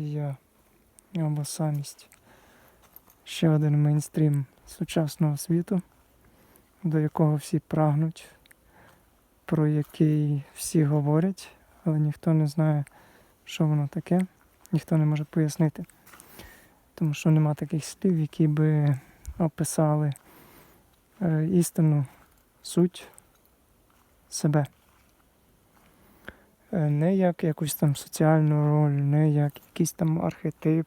я або самість. Ще один мейнстрім сучасного світу, до якого всі прагнуть, про який всі говорять, але ніхто не знає, що воно таке, ніхто не може пояснити. Тому що нема таких слів, які би описали е, істинну суть себе. Е, Не як якусь там соціальну роль, не як якийсь там архетип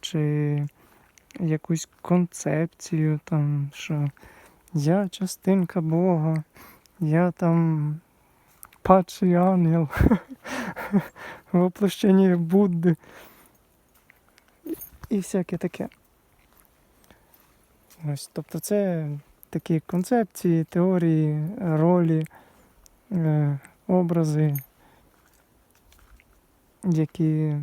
чи якусь концепцію, там, що я частинка Бога, я там падший ангел, воплощення Будди і всяке таке. Ось, тобто це такі концепції, теорії, ролі, е, образи, які,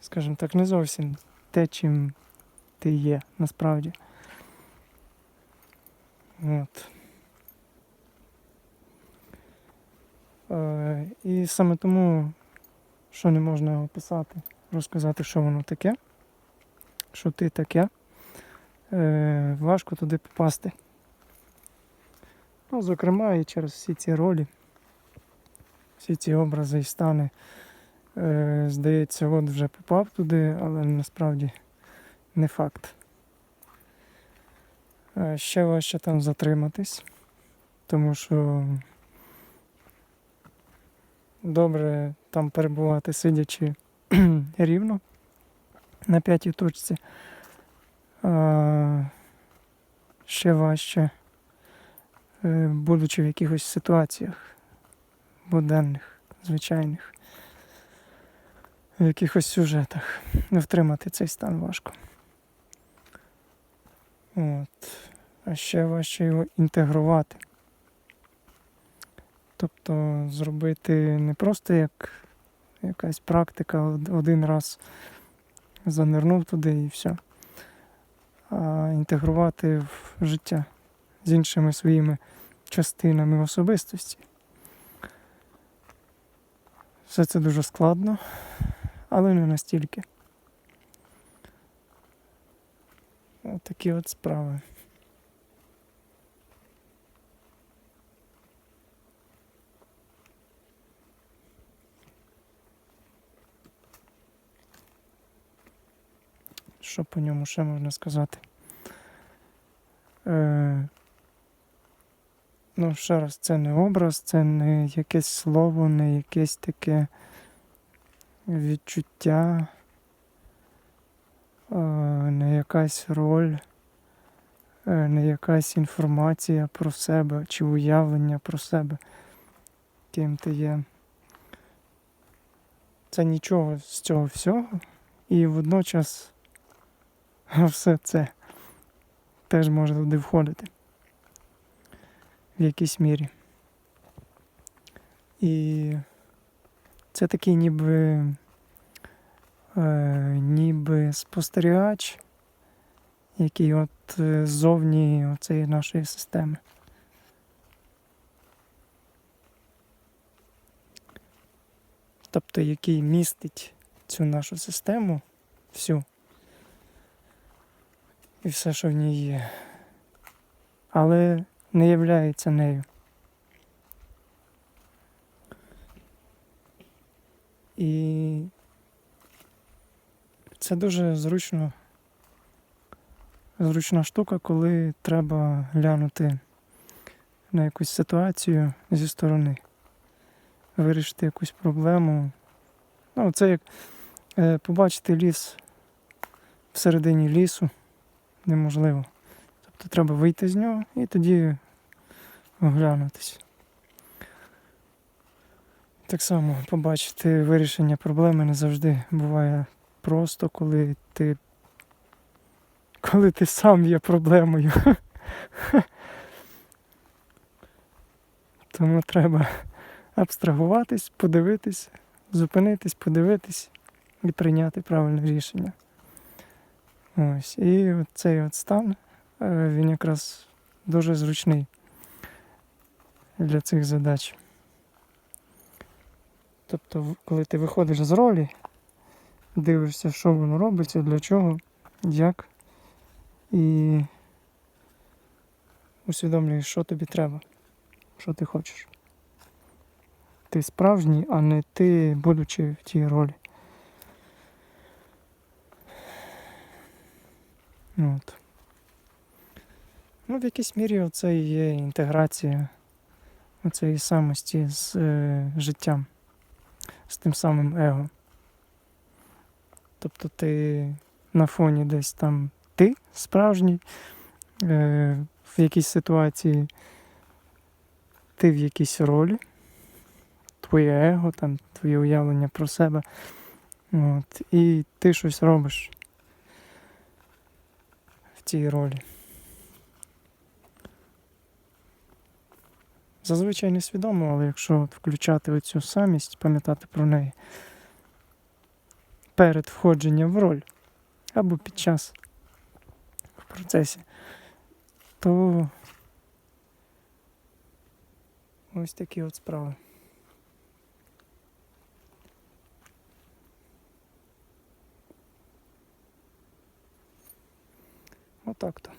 скажімо так, не зовсім те, чим ти є насправді. От. Е, і саме тому, що не можна описати, розказати, що воно таке, що ти таке, е, важко туди попасти. Ну, зокрема, і через всі ці ролі, всі ці образи і стани. Е, здається, от вже попав туди, але насправді не факт. Е, ще важче там затриматись, тому що добре там перебувати сидячи рівно на п'ятій точці. Ще важче, е, будучи в якихось ситуаціях буденних, звичайних, в якихось сюжетах. Не втримати цей стан важко. От. А ще важче його інтегрувати. Тобто зробити не просто як якась практика, один раз занирнув туди і все. А інтегрувати в життя з іншими своїми частинами особистості. Все це дуже складно, але не настільки. От такі от справи. Що по ньому ще можна сказати? Е, ну, ще раз, це не образ, це не якесь слово, не якесь таке відчуття, е, не якась роль, е, не якась інформація про себе чи уявлення про себе, ким ти є. Це нічого з цього всього, і водночас все це теж може туди входити в якійсь мірі. І це такий ніби, е, ніби спостерігач, який от е, ззовні цієї нашої системи. Тобто, який містить цю нашу систему всю і все, що в ній є, але не являється нею. І це дуже зручно, зручна штука, коли треба глянути на якусь ситуацію зі сторони, вирішити якусь проблему. Ну, це як е, побачити ліс всередині лісу неможливо. Тобто треба вийти з нього і тоді оглянутись. Так само побачити вирішення проблеми не завжди буває просто, коли ти коли ти сам є проблемою. Тому треба абстрагуватись, подивитись, зупинитись, подивитись і прийняти правильне рішення. Ось. І цей от стан, е, він якраз дуже зручний для цих задач. Тобто, коли ти виходиш з ролі, дивишся, що воно робиться, для чого, як, і усвідомлюєш, що тобі треба, що ти хочеш. Ти справжній, а не ти, будучи в тій ролі. От. Ну, в якійсь мірі це і є інтеграція цієї самості з е, життям, з тим самим его. Тобто ти на фоні десь там ти справжній, е, в якійсь ситуації ти в якійсь ролі, твоє его, там, твоє уявлення про себе. От, і ти щось робиш в цій ролі. Зазвичай несвідомо, але якщо включати оцю самість, пам'ятати про неї перед входженням в роль або під час в процесі, то ось такі от справи. Отак то.